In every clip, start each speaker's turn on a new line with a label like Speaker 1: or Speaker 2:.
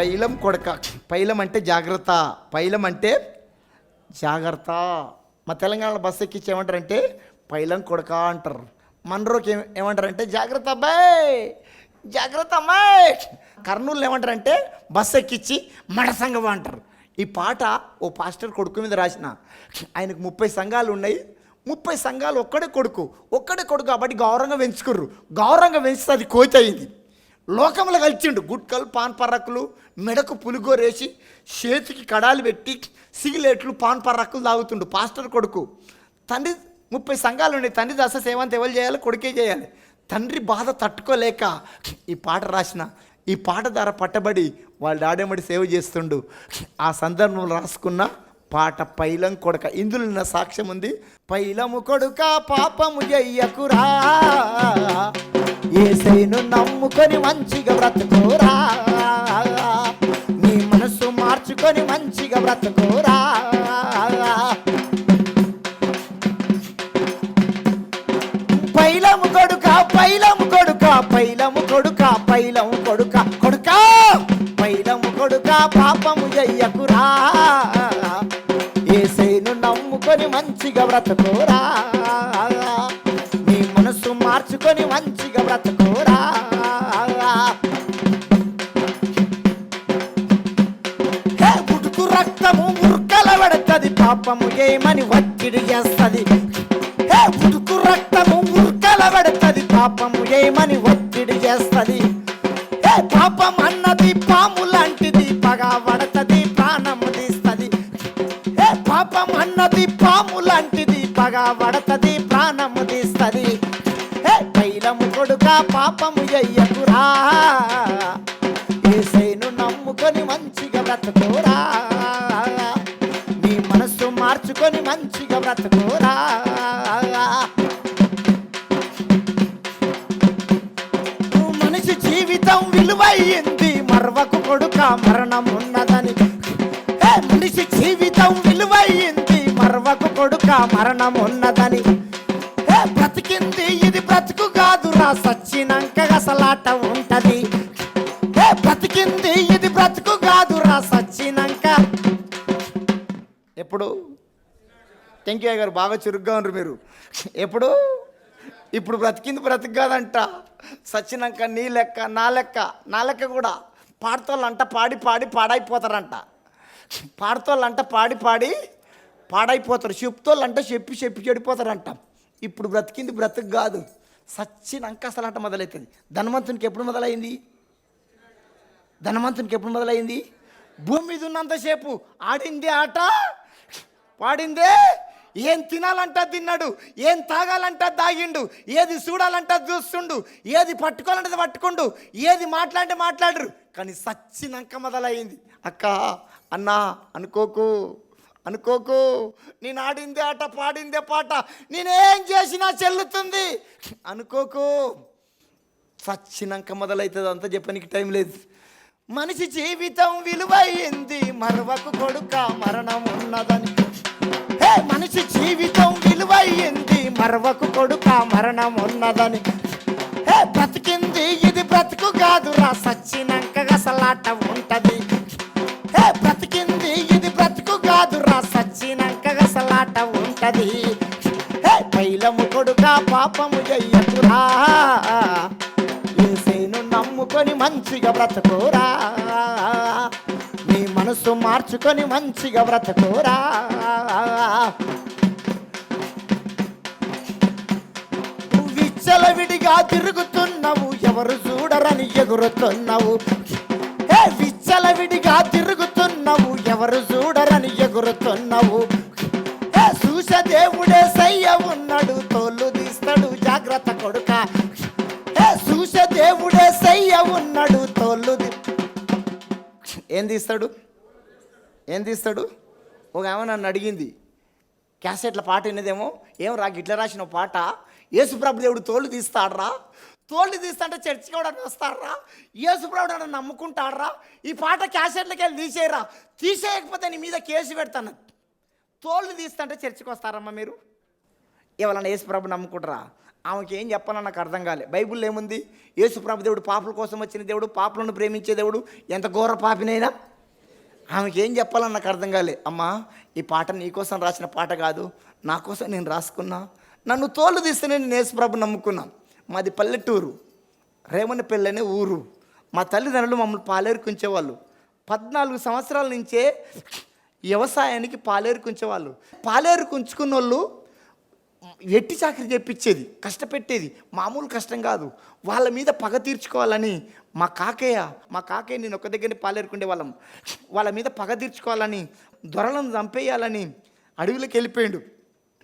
Speaker 1: పైలం కొడక. పైలం అంటే జాగ్రత్త. పైలం అంటే జాగ్రత్త. మా తెలంగాణలో బస్సు ఎక్కించి ఏమంటారంటే పైలం కొడక అంటారు. మనరోకి ఏమంటారంటే జాగ్రత్త అబ్బాయి. జాగ్రత్త అమ్మాయి. కర్నూలు ఏమంటారంటే బస్సు ఎక్కించి మడసంగం అంటారు. ఈ పాట ఓ పాస్టర్ కొడుకు మీద రాసిన. ఆయనకు ముప్పై సంఘాలు ఉన్నాయి. ముప్పై సంఘాలు ఒక్కడే కొడుకు. ఒక్కడే కొడుకు కాబట్టి గౌరవంగా పెంచుకుర్రు. గౌరవంగా పెంచితే అది కోతి అయింది లోకంలో కలిసిండు గుట్కలు పాన్ పర్రకులు మెడకు పులిగోరేసి చేతికి కడాలు పెట్టి సిగలేట్లు పాన్ పర్రకులు తాగుతుండు. పాస్టర్ కొడుకు తండ్రి ముప్పై సంఘాలు ఉన్నాయి. తండ్రి దశ సేవంత ఎవరు చేయాలి? కొడుకే చేయాలి. తండ్రి బాధ తట్టుకోలేక ఈ పాట రాసిన ఈ పాట ద్వారా పట్టబడి వాళ్ళ డాడేమడి సేవ చేస్తుండు. ఆ సందర్భంలో రాసుకున్న పాట పైలం కొడక. ఇందులో ఉన్న సాక్ష్యం ఉంది. పైలము కొడుక పాపము చెయ్యకురా ఏసైను నమ్ముకొని మంచిగా బ్రతుకోరా. నీ మనసు మార్చుకొని మంచిగా బ్రతుకోరా. పైలము కొడుక పైలము కొడుక పైలము కొడుక పైలము కొడుక. కొడుక! పైలము కొడుక పాపము చెయ్యకురా మంచిగా బ్రతకోరా. నీ మనసు మార్చుకొని మంచిగా బ్రతకోరా. హే, రక్తము ఉర్కల పెడతది పాపము ఏమని ఒత్తిడి చేస్తుంది. రక్తము ఉర్కల పెడతది పాపము ఏమని వచ్చి మంచిగా బ్రతుకోరా. మనిషి జీవితం విలువయ్యింది మరవకు కొడుక మరణం ఉన్నదని. ఏ మనిషి జీవితం విలువైంది మరవకు కొడుక మరణం ఉన్నదని. ఏ బ్రతికింది ఇది బ్రతుకు కాదురా సచ్చినాక అసలాట ఉంటది. ఏ బ్రతికింది ఇది బ్రతుకు కాదురా సచ్చినాక. ఎప్పుడు? టెంకయ్య గారు బాగా చురుగ్గా ఉన్నారు మీరు. ఎప్పుడు? ఇప్పుడు బ్రతికింది బ్రతికి కాదంట సచ్చినాక నీ లెక్క నా లెక్క నా లెక్క కూడా. పాడతోళ్ళంట పాడి పాడి పాడైపోతారంట. పాడతోళ్ళంట పాడి పాడి పాడైపోతారు. చెప్తోళ్ళంట చెప్పి చెప్పి చెడిపోతారంట. ఇప్పుడు బ్రతికింది బ్రతుకు కాదు. సచ్చినాక అసలు అంట మొదలవుతుంది ధనవంతునికి ఎప్పుడు మొదలైంది? ధనవంతునికి ఎప్పుడు మొదలైంది? భూమి మీద ఉన్నంతసేపు ఆడిందే ఆట? పాడిందే ఏం తినాలంటే అది తిన్నాడు ఏం తాగాలంటే అది తాగిండు ఏది చూడాలంటే అది చూస్తుండు ఏది పట్టుకోవాలంటే అది పట్టుకుండు ఏది మాట్లాడితే మాట్లాడరు. కానీ సచ్చినాక మొదలైంది. అక్క అన్నా అనుకోకు అనుకోకు నేను ఆడిందే ఆట పాడిందే పాట నేనేం చేసినా చెల్లుతుంది. అనుకోకు సచ్చినాక మొదలవుతుంది అంతా చెప్పడానికి టైం లేదు. మనిషి జీవితం విలువైంది మరవకు కొడుక మరణం ఉన్నదని. మనిషి జీవితం విలువయ్యింది మరవకు కొడుక మరణం ఉన్నదని బ్రతికింది ఇది బ్రతుకు కాదురా సచ్చినాక గసలాట ఉంటది. బ్రతికింది ఇది బ్రతుకు కాదురా సచ్చినాక గసలాట ఉంటది. పైలము కొడుక పాపము చెయ్యకురా. ఏసేను నమ్ముకొని మంచిగా బ్రతకోరా. మనసు మార్చుకొని మంచిగా బ్రతకోరా. విచ్చలవిడిగా తిరుగుతున్నావు ఎవరు చూడరని ఎగురుతున్నావు. ఏ విచ్చలవిడిగా తిరుగుతున్నావు ఎవరు చూడరని ఎగురుతున్నావు. ఏ చూస దేవుడే సయ్య ఉన్నాడు తోలు తీస్తాడు జాగ్రత్త కొడుక. ఏ చూస దేవుడే సయ్య ఉన్నాడు తోలు ఏం తీస్తాడు? ఏం తీస్తాడు? ఒక ఆమె నన్ను అడిగింది క్యాసెట్ల పాట విన్నదేమో ఏం రా గిట్ల రాసిన పాట? యేసుప్రభు దేవుడు తోళ్ళు తీస్తాడరా? తోళ్ళు తీస్తాంటే చర్చి కూడా వస్తాడరా? యేసుప్రభుడు అని నమ్ముకుంటాడరా? ఈ పాట క్యాసెట్లకి వెళ్ళి తీసేయరా? తీసేయకపోతే నీ మీద కేసు పెడతాను. తోళ్ళు తీస్తుంటే చర్చికి వస్తారమ్మా మీరు? ఎవరన్నా యేసుప్రభు నమ్ముకుంటారా? ఆమెకి ఏం చెప్పాలని నాకు అర్థం కాలే. బైబిల్లో ఏముంది? యేసుప్రభు దేవుడు పాపుల కోసం వచ్చిన దేవుడు పాపలను ప్రేమించే దేవుడు ఎంత ఘోర పాపినైనా ఆమెకి ఏం చెప్పాలని నాకు అర్థం కాలే. అమ్మా ఈ పాట నీకోసం రాసిన పాట కాదు నా కోసం నేను రాసుకున్నా. నన్ను తోలు తీస్తే నేను యేసుప్రభు నమ్ముకున్నా. మాది పల్లెటూరు రేమన్నపల్లి అనే ఊరు. మా తల్లిదండ్రులు మమ్మల్ని పాలేరుకుంచేవాళ్ళు. పద్నాలుగు సంవత్సరాల నుంచే వ్యవసాయానికి పాలేరుకుంచేవాళ్ళు. పాలేరుకుంచుకున్న వాళ్ళు ఎట్టి చాకరీ చెప్పించేది కష్టపెట్టేది మామూలు కష్టం కాదు. వాళ్ళ మీద పగ తీర్చుకోవాలని మా కాకయ్య మా కాకయ్య నేను ఒక్క దగ్గర పాలేరుకుండే వాళ్ళం. వాళ్ళ మీద పగ తీర్చుకోవాలని దొరలను చంపేయాలని అడవిలోకి వెళ్ళిపోయాడు.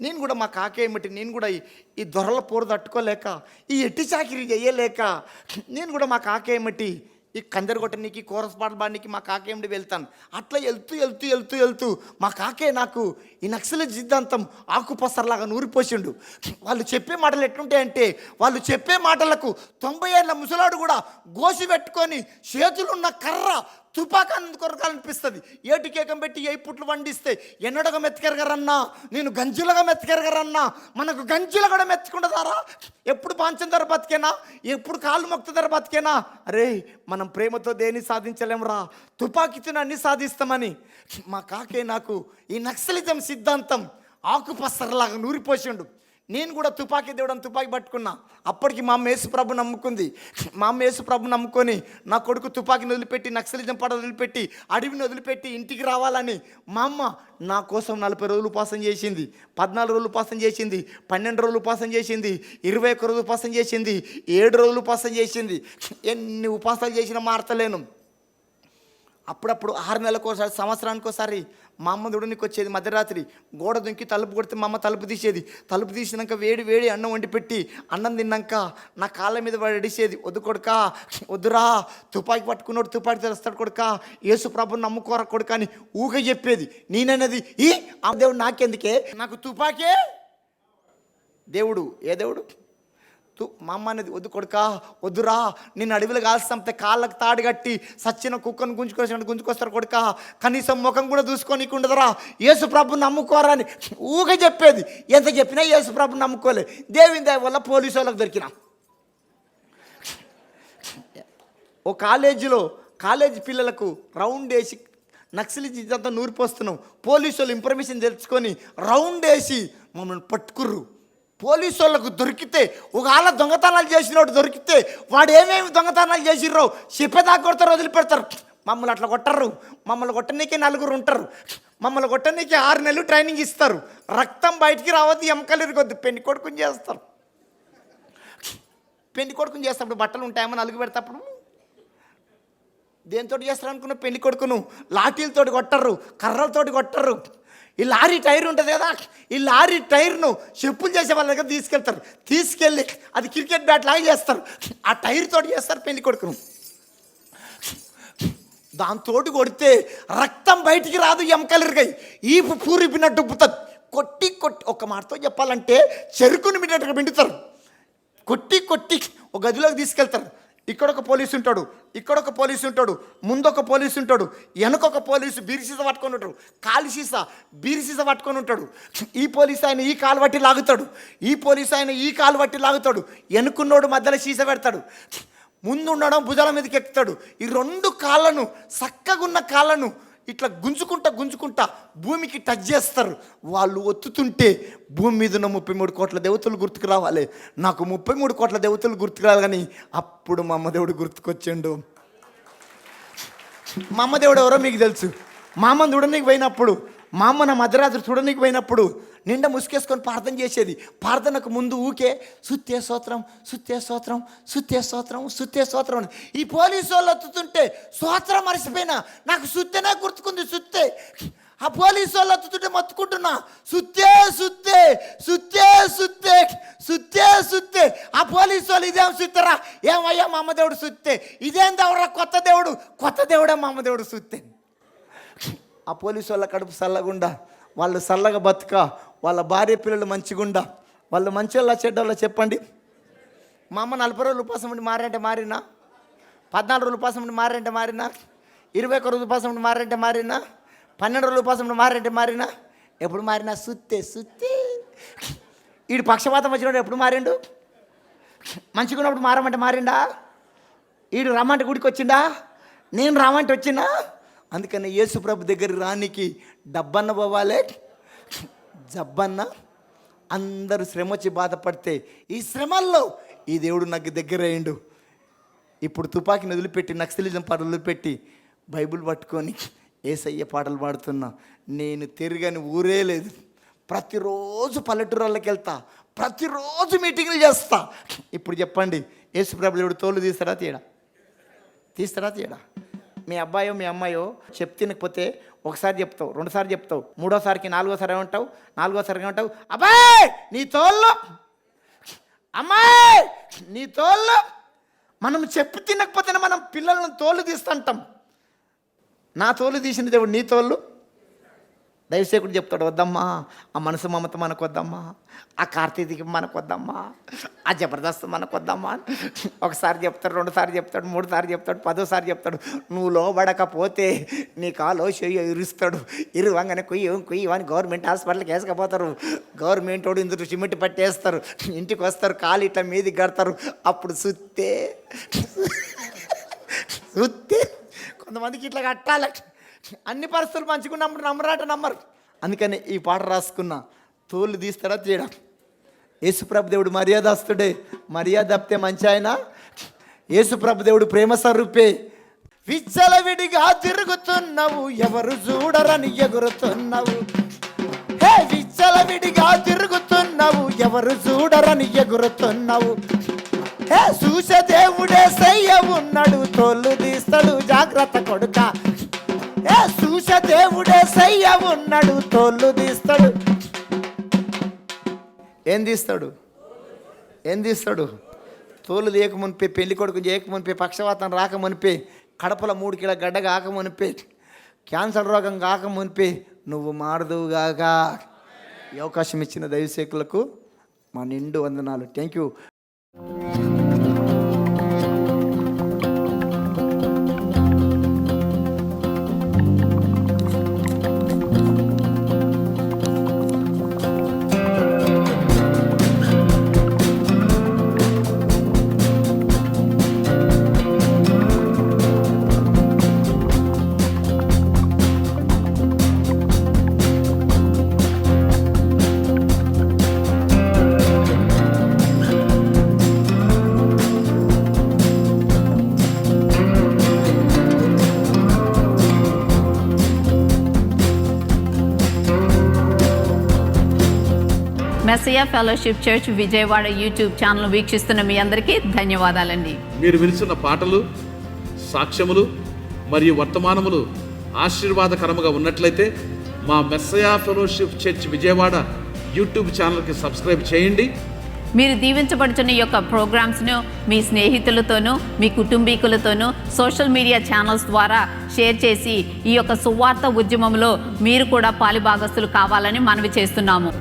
Speaker 1: నేను కూడా మా కాకయ్య ఏమిటి నేను కూడా ఈ- దొరల పోరు తట్టుకోలేక ఈ ఎట్టి చాకరీ చేయలేక నేను కూడా మా కాకయ్య ఏమిటి ఈ కందరు కొట్టనీకి కోరస్ పాటలు మా కాకేమిడి వెళ్తాను. అట్లా వెళ్తూ వెళ్తూ వెళ్తూ వెళ్తూ మా కాకే నాకు ఈ నక్సల సిద్ధాంతం ఆకుపసరలాగా నూరిపోసిండు. వాళ్ళు చెప్పే మాటలు ఎట్లుంటాయంటే వాళ్ళు చెప్పే మాటలకు తొంభై ఏళ్ళ ముసలాడు కూడా గోసి పెట్టుకొని చేతులున్న కర్ర తుపాకాన్ని కొరకాలనిపిస్తుంది. ఏటి కేకం పెట్టి ఏ పుట్లు వండిస్తే ఎన్నడగా మెత్తకెరగరన్నా? నేను గంజులుగా మెత్తకెరగరన్నా? మనకు గంజులు కూడా మెచ్చుకుంటుందారా ఎప్పుడు పాంచం ధర బతికేనా? ఎప్పుడు కాళ్ళు మొక్త ధర బతికేనా? అరే మన మనం ప్రేమతో దేన్ని సాధించలేమురా? తుపాకీతో అన్ని సాధిస్తామని. మా కాకే నాకు ఈ నక్సలిజం సిద్ధాంతం ఆకుపసరలాగా నూరిపోసిండు. నేను కూడా తుపాకీ దేవుడు తుపాకీ పట్టుకున్నా. అప్పటికి మా అమ్మ యేసు ప్రభు నమ్ముకుంది. మా అమ్మ యేసు ప్రభు నమ్ముకొని నా కొడుకు తుపాకీని వదిలిపెట్టి నక్సలిజం పడ వదిలిపెట్టి అడవిని వదిలిపెట్టి ఇంటికి రావాలని మా అమ్మ నా కోసం నలభై రోజులు ఉపాసం చేసింది. పద్నాలుగు రోజులు ఉపాసం చేసింది. పన్నెండు రోజులు ఉపాసం చేసింది. ఇరవై ఒక్క రోజులు ఉపాసం చేసింది. ఏడు రోజులు ఉపాసం చేసింది. ఎన్ని ఉపాసాలు చేసినా మారతలేను. అప్పుడప్పుడు ఆరు నెలలకు ఒకసారి సంవత్సరానికి ఒకసారి మా అమ్మ దుడునికి వచ్చేది మధ్యరాత్రి. గోడ దుంకి తలుపు కొడితే మా అమ్మ తలుపు తీసేది. తలుపు తీసినాక వేడి వేడి అన్నం వండి పెట్టి అన్నం తిన్నాక నా కాళ్ళ మీద వాడు అడిసేది వద్దు కొడుక వద్దురా తుపాకి పట్టుకున్నాడు తుపాకి తెస్తాడు కొడుక యేసు ప్రభుని నమ్ముకోరా కొడుక అని ఊగ చెప్పేది. నేనన్నది ఈ ఆ దేవుడు నాకెందుకే? నాకు తుపాకే? దేవుడు ఏ దేవుడు? తు మా అమ్మ అనేది వద్దు కొడుకా వద్దురా. నిన్ను అడవిలో కాల్సంతే కాళ్ళకు తాడు కట్టి సచ్చిన కుక్కను గుంజుకొచ్చినట్టు గుంజుకొస్తారు కొడుక. కనీసం ముఖం కూడా చూసుకొని ఉండదురా. యేసు ప్రభు నమ్ముకోరా అని ఊగ చెప్పేది. ఎంత చెప్పినా యేసు ప్రభు నమ్ముకోలే. దేవుని దయ వల్ల పోలీసు వాళ్ళకి దొరికినా. ఓ కాలేజీలో కాలేజీ పిల్లలకు రౌండ్ వేసి నక్సలి ఇదంతా నూరిపోస్తున్నాం. పోలీసు వాళ్ళు ఇన్ఫర్మేషన్ తెలుసుకొని రౌండ్ వేసి మమ్మల్ని పట్టుకుర్రు. పోలీసు వాళ్ళకు దొరికితే ఒకవేళ దొంగతనాలు చేసినోడు దొరికితే వాడు ఏమేమి దొంగతనాలు చేసిర్రో చెప్పేదాకా కొడతారు వదిలిపెడతారు. మమ్మల్ని అట్లా కొట్టరు మమ్మల్ని కొట్టనీకే నలుగురు ఉంటారు. మమ్మల్ని కొట్టనీకే ఆరు నెలలు ట్రైనింగ్ ఇస్తారు. రక్తం బయటికి రావద్దు ఎముకలు ఇరగొద్దు. పెళ్ళి కొడుకుని చేస్తారు. పెళ్ళి కొడుకుని చేస్తాప్పుడు బట్టలు ఉంటాయేమో నలుగు పెడతాప్పుడు. దేంతో చేస్తారు అనుకున్న పెళ్ళి కొడుకును. లాఠీలతోటి కొట్టరు కర్రలతోటి కొట్టరు ఈ లారీ టైర్ ఉంటుంది కదా ఈ లారీ టైర్ను చెప్పులు చేసే వాళ్ళ దగ్గర తీసుకెళ్తారు. తీసుకెళ్ళి అది క్రికెట్ బ్యాట్ లాగా చేస్తారు. ఆ టైర్ తోటి చేస్తారు పెళ్ళి కొడుకును. దాంతోటి కొడితే రక్తం బయటికి రాదు ఎముకలు ఈపు ఈ పూరిపినట్టు ఉప్పుతుంది కొట్టి కొట్టి ఒక మాటతో చెప్పాలంటే చెరుకుని మిన్నట్టుగా పిండుతారు కొట్టి కొట్టి ఒక గదిలోకి తీసుకెళ్తారు. ఇక్కడ ఒక పోలీసు ఉంటాడు ఇక్కడ ఒక పోలీసు ఉంటాడు ముందు ఒక పోలీసు ఉంటాడు వెనకొక పోలీసు బీరిసీస పట్టుకొని ఉంటాడు కాలి సీస బీరిసీస పట్టుకొని ఉంటాడు. ఈ పోలీసు ఆయన ఈ కాలు పట్టి లాగుతాడు ఈ పోలీసు ఆయన ఈ కాలు పట్టి లాగుతాడు వెనుకున్నోడు మధ్యలో సీస పెడతాడు ముందు ఉండడం భుజాల మీదకి ఎక్కుతాడు. ఈ రెండు కాళ్ళను చక్కగా ఉన్న కాళ్ళను ఇట్లా గుంజుకుంటా గుంజుకుంటా భూమికి టచ్ చేస్తారు. వాళ్ళు ఒత్తుతుంటే భూమి మీద ఉన్న ముప్పై మూడు కోట్ల దేవతలు గుర్తుకు రావాలి. నాకు ముప్పై మూడు కోట్ల దేవతలు గుర్తుకు రావాలి కానీ అప్పుడు మా అమ్మదేవుడు గుర్తుకొచ్చిండు. మా అమ్మదేవుడు ఎవరో మీకు తెలుసు. మా అమ్మ చూడనీకి పోయినప్పుడు మా అమ్మ నా మధ్యరాత్రి చూడనీకి పోయినప్పుడు నిండా ముసుకేసుకొని ప్రార్థన చేసేది. ప్రార్థనకు ముందు ఊకే సుత్తే సోత్రం సుత్తే సోత్రం సుత్తే సోత్రం సుత్తే సోత్రం అని. ఈ పోలీసు వాళ్ళు అత్తుతుంటే సోత్రం మరిసిపోయినా నాకు సుత్తేనే గుర్తుకుంది సుత్తే. ఆ పోలీసు వాళ్ళు అత్తుతుంటే మత్తుకుంటున్నా సుత్తే సుత్తే సుత్తే సుత్తే సుత్తే సుత్తే. ఆ పోలీసు వాళ్ళు ఇదేం సుత్తరా? ఏమయ్యా మా అమ్మదేవుడు సుత్తే. ఇదేం దేవుడా కొత్త దేవుడు? కొత్త దేవుడే మా అమ్మదేవుడు సుత్తే. ఆ పోలీసు వాళ్ళ కడుపు చల్లగుండా వాళ్ళు చల్లగా బతుక వాళ్ళ భార్య పిల్లలు మంచిగుండా? వాళ్ళు మంచి వాళ్ళ చెడ్డోళ్ళ చెప్పండి. మా అమ్మ నలభై రోజులు ఉపాసం ఉండి మారంటే మారినా? పద్నాలుగు రోజులు ఉపాసం ఉండి మారంటే మారినా? ఇరవై ఒక్క రోజులు ఉపాసం ఉండి మారంటే మారినా? పన్నెండు రోజులు ఉపాసం ఉండి మారంటే మారినా? ఎప్పుడు మారినా? సుత్తే సుత్తే. వీడు పక్షపాతం వచ్చినప్పుడు ఎప్పుడు మారిండు? మంచిగా ఉన్నప్పుడు మారమంటే మారిండా? వీడు రమ్మంటే గుడికి వచ్చిండా నేను రామంటే వచ్చినా? అందుకని యేసు ప్రభు దగ్గర రానికి డబ్బన్న పోవాలే జబ్బన్న అందరూ శ్రమ వచ్చి బాధపడితే ఈ శ్రమల్లో ఈ దేవుడు నాకు దగ్గర అయ్యిండు ఇప్పుడు తుపాకీని వదిలిపెట్టి నక్సలిజం పాటలు వదిలిపెట్టి బైబిల్ పట్టుకొని ఏసయ్య పాటలు పాడుతున్నా. నేను తిరగని ఊరే లేదు. ప్రతిరోజు పల్లెటూరులోకి వెళ్తా ప్రతిరోజు మీటింగ్లు చేస్తా. ఇప్పుడు చెప్పండి యేసుప్రభు దేవుడు తోలు తీస్తాడా తీయడా? తీస్తాడా తీయడా? మీ అబ్బాయో మీ అమ్మాయో చెప్ తినకపోతే ఒకసారి చెప్తావు రెండుసార్లు చెప్తావు మూడోసారికి నాలుగోసారి ఏమంటావు నాలుగోసారి ఏమంటావు అబ్బాయ్ నీ తోళ్ళు అమ్మాయి నీ తోళ్ళు మనం చెప్పు తినకపోతేనే మనం పిల్లలను తోలు తీస్తుంటాం నా తోలు తీసిన దేవుడు నీ తోళ్ళు దైవసేకుడు చెప్తాడు వద్దమ్మా ఆ మనసు మమత మనకు వద్దమ్మా ఆ కార్తీక మనకు వద్దమ్మా ఆ జబర్దస్త్ మనకు వద్దమ్మా ఒకసారి చెప్తాడు రెండుసార్లు చెప్తాడు మూడుసారి చెప్తాడు పదోసారి చెప్తాడు. నువ్వు లోబడకపోతే నీ కాలో చెయ్యి ఇరుస్తాడు. ఇరువంగానే కుయ్యం కుయ్యి గవర్నమెంట్ హాస్పిటల్కి వేసుకపోతారు. గవర్నమెంట్ వాడు ఇందులో సిమెంట్ పట్టేస్తారు. ఇంటికి వస్తారు కాలు ఇట్లా మీదికి కడతారు. అప్పుడు సుత్తే సుత్తే కొంతమందికి ఇట్లా కట్టాలి. అన్ని పరిస్థితులు మంచిగా ఉన్నప్పుడు నమ్మరాట నమ్మరు. అందుకని ఈ పాట రాసుకున్నా తోలు తీస్తారా తీయడం? యేసుప్రభు దేవుడు మర్యాదస్తుడే. మర్యాద తప్పితే మంచి ఆయన. యేసుప్రభు దేవుడు ప్రేమ స్వరూపే. విచ్చలవిడిగా తిరుగుతున్నావు ఎవరు చూడరని ఎగురుతున్నావు. హే విచ్చలవిడిగా తిరుగుతున్నావు ఎవరు చూడరని ఎగురుతున్నావు. హే చూసే దేవుడే సయ్య ఉన్నాడు తోలు తీస్తాడు జాగ్రత్త కొడుక. ఏ చూస దేవుడే సయ్య ఉన్నాడు తోలు తీస్తాడు. ఏం తీస్తాడు? ఏం తీస్తాడు? తోలు తీయక పెళ్ళి కొడుకు చేయకమునిపే పక్షవాతం రాకమునిపే కడపల మూడు కిలో గడ్డ కాక మునిపే క్యాన్సర్ రోగం కాక మునిపే నువ్వు మారదువుగాక ఈ అవకాశం ఇచ్చిన దైవసేకులకు మా నిండు వందనాలు. Thank you
Speaker 2: Messiah fellowship church Vijayawada YouTube channel వీక్షిస్తున్న మీ అందరికీ ధన్యవాదాలండి.
Speaker 3: మీరు వినిస్తున్న పాటలు సాక్ష్యములు మరియు వర్తమానములు ఆశీర్వాదకరముగా ఉన్నట్లయితే మా Messiah fellowship church Vijayawada YouTube ఛానల్కి సబ్స్క్రైబ్ చేయండి.
Speaker 2: మీరు దీవించబడుతున్న ఈ యొక్క ప్రోగ్రామ్స్ను మీ స్నేహితులతోనూ మీ కుటుంబీకులతోనూ సోషల్ మీడియా ఛానల్స్ ద్వారా షేర్ చేసి ఈ యొక్క సువార్త ఉద్యమంలో మీరు కూడా పాలిభాగస్తులు కావాలని మనవి చేస్తున్నాము.